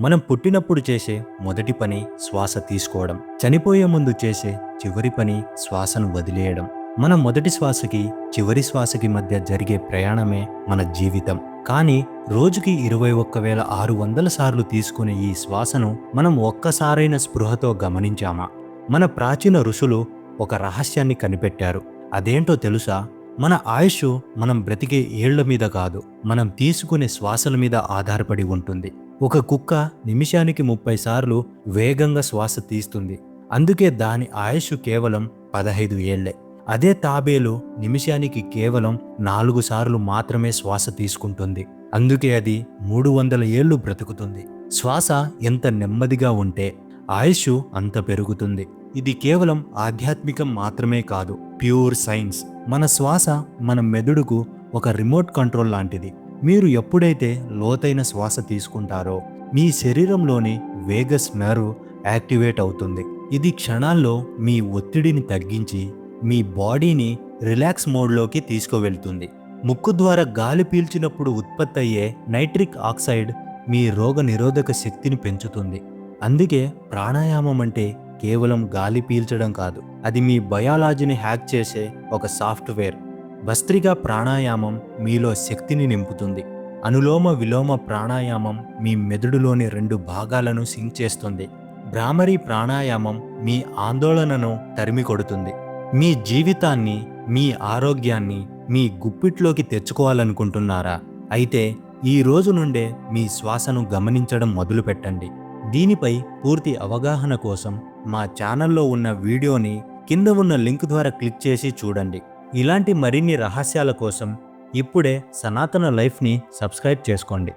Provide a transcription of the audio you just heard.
మనం పుట్టినప్పుడు చేసే మొదటి పని శ్వాస తీసుకోవడం. చనిపోయే ముందు చేసే చివరి పని శ్వాసను వదిలేయడం. మన మొదటి శ్వాసకి చివరి శ్వాసకి మధ్య జరిగే ప్రయాణమే మన జీవితం. కానీ రోజుకి ఇరవై ఒక్క వేల ఆరు వందల సార్లు తీసుకునే ఈ శ్వాసను మనం ఒక్కసారైన స్పృహతో గమనించామా? మన ప్రాచీన ఋషులు ఒక రహస్యాన్ని కనిపెట్టారు. అదేంటో తెలుసా? మన ఆయుష్ మనం బ్రతికే ఏళ్ళ మీద కాదు మనం తీసుకునే శ్వాసల మీద ఆధారపడి ఉంటుంది. ఒక కుక్క నిమిషానికి ముప్పై సార్లు వేగంగా శ్వాస తీస్తుంది. అందుకే దాని ఆయుష్ కేవలం పదహైదు ఏళ్ళే. అదే తాబేలు నిమిషానికి కేవలం నాలుగు సార్లు మాత్రమే శ్వాస తీసుకుంటుంది. అందుకే అది మూడు వందల ఏళ్ళు బ్రతుకుతుంది. శ్వాస ఎంత నెమ్మదిగా ఉంటే ఆయుష్ అంత పెరుగుతుంది. ఇది కేవలం ఆధ్యాత్మికం మాత్రమే కాదు ప్యూర్ సైన్స్. మన శ్వాస మన మెదడుకు ఒక రిమోట్ కంట్రోల్ లాంటిది. మీరు ఎప్పుడైతే లోతైన శ్వాస తీసుకుంటారో మీ శరీరంలోని వేగస్ నర్వ్ యాక్టివేట్ అవుతుంది. ఇది క్షణాల్లో మీ ఒత్తిడిని తగ్గించి మీ బాడీని రిలాక్స్ మోడ్లోకి తీసుకువెళ్తుంది. ముక్కు ద్వారా గాలి పీల్చినప్పుడు ఉత్పత్తి అయ్యే నైట్రిక్ ఆక్సైడ్ మీ రోగ నిరోధక శక్తిని పెంచుతుంది. అందుకే ప్రాణాయామం అంటే కేవలం గాలి పీల్చడం కాదు అది మీ బయాలజీని హ్యాక్ చేసే ఒక సాఫ్ట్వేర్. భస్త్రిగా ప్రాణాయామం మీలో శక్తిని నింపుతుంది. అనులోమ విలోమ ప్రాణాయామం మీ మెదడులోని రెండు భాగాలను సింక్ చేస్తుంది. భ్రామరీ ప్రాణాయామం మీ ఆందోళనను తరిమి కొడుతుంది. మీ జీవితాన్ని మీ ఆరోగ్యాన్ని మీ గుప్పిట్లోకి తెచ్చుకోవాలనుకుంటున్నారా? అయితే ఈ రోజు నుండే మీ శ్వాసను గమనించడం మొదలుపెట్టండి. దీనిపై పూర్తి అవగాహన కోసం మా ఛానల్లో ఉన్న వీడియోని కింద ఉన్న లింక్ ద్వారా క్లిక్ చేసి చూడండి. ఇలాంటి మరిన్ని రహస్యాల కోసం ఇప్పుడే సనాతన లైఫ్ని సబ్స్క్రైబ్ చేసుకోండి.